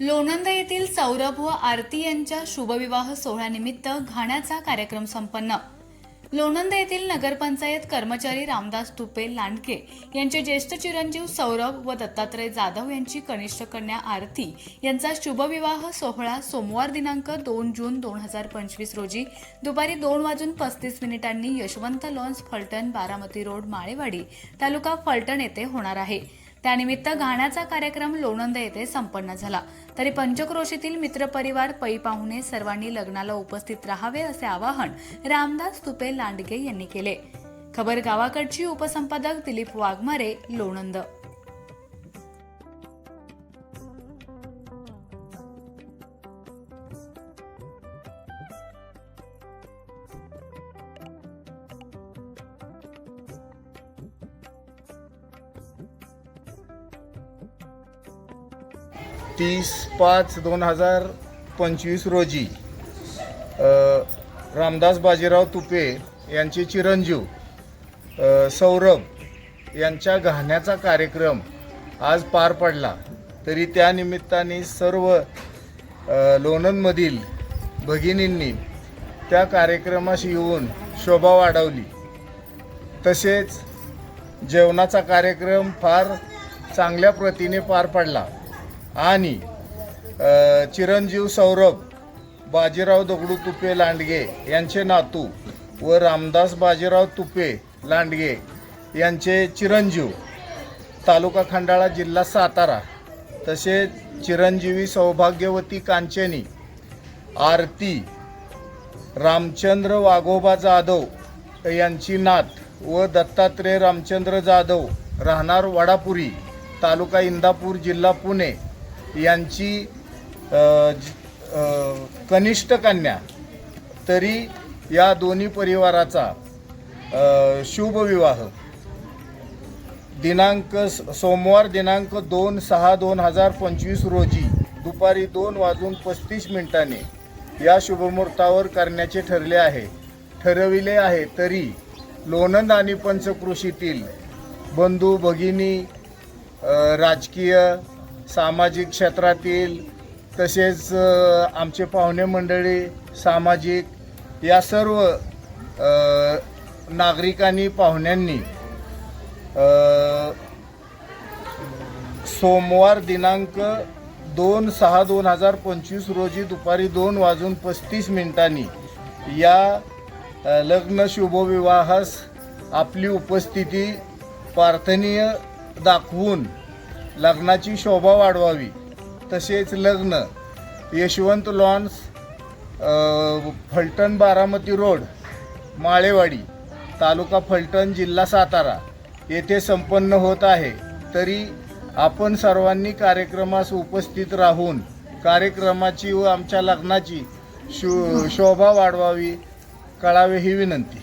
लोणंद येथील सौरभ व आरती यांच्या शुभविवाह सोहळ्यानिमित्त घाण्याचा कार्यक्रम संपन्न. लोणंद येथील नगरपंचायत कर्मचारी रामदास तुपे लांडके यांचे ज्येष्ठ चिरंजीव सौरभ व दत्तात्रय जाधव यांची कनिष्ठ कन्या आरती यांचा शुभविवाह सोहळा सोमवार दिनांक दोन जून दोन हजार पंचवीस रोजी दुपारी दोन वाजून पस्तीस मिनिटांनी यशवंत लॉन्स फलटण बारामती रोड माळेवाडी तालुका फलटण येथे होणार आहे. त्यानिमित्त गाण्याचा कार्यक्रम लोणंद येथे संपन्न झाला. तरी पंचक्रोशीतील मित्रपरिवार पै पाहुणे सर्वांनी लग्नाला उपस्थित राहावे असे आवाहन रामदास तुपे लांडगे यांनी केले. खबर गावाकडची उपसंपादक दिलीप वाघमारे लोणंद. तीस पाच दोन हजार पंचवीस रोजी रामदास बाजीराव तुपे यांचे चिरंजीव सौरभ यांच्या घाण्याचा कार्यक्रम आज पार पडला. तरी त्यानिमित्ताने सर्व लोणनमधील लोणंदमधील भगिनींनी त्या कार्यक्रमाशी येऊन शोभा वाढवली. तसेच जेवणाचा कार्यक्रम फार चांगल्या प्रतीने पार पडला. आणि चिरंजीव सौरभ बाजीराव दगडू तुपे लांडगे यांचे नातू व रामदास बाजीराव तुपे लांडगे यांचे चिरंजीव. तालुका खंडाळा जिल्हा सातारा. तसेच चिरंजीवी सौभाग्यवती कांचनी आरती रामचंद्र वाघोबा जाधव यांची नात व दत्तात्रय रामचंद्र जाधव राहणार वडापुरी तालुका इंदापूर जिल्हा पुणे. यांची कनिष्ठ कन्या तरी या दोन्ही परिवाराचा शुभविवाह. दिनांक स- सोमवार दिनांक दोन सहा दोन हजार पंचवीस रोजी दुपारी दोन वाजून पस्तीस मिनिटांनी या शुभमुहूर्तावर करण्याचे ठरले आहे. ठरविले आहे तरी लोणंद आणि पंचकृषीतील बंधू भगिनी राजकीय सामाजिक क्षेत्रातील तसेच आमचे पाहुणे मंडळी सामाजिक या सर्व नागरिकांनी पाहुण्यांनी सोमवार दिनांक दोन सहा दोन हजार पंचवीस रोजी दुपारी दोन वाजून पस्तीस मिनिटांनी या लग्न शुभविवाहास आपली उपस्थिती प्रार्थनीय दाखवून लग्नाची शोभा वाढवावी. तसेच लग्न यशवंत लॉन्स फलटण बारामती रोड माळेवाडी तालुका फलटण जिल्हा सातारा येथे संपन्न होत आहे. तरी आपण सर्वांनी कार्यक्रमास उपस्थित राहून कार्यक्रमाची व आमच्या लग्नाची शो शोभा वाढवावी कळावे ही विनंती.